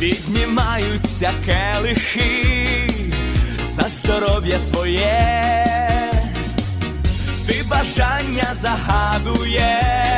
Піднімаються келихи за здоров'я твоє, ти бажання загадуєш,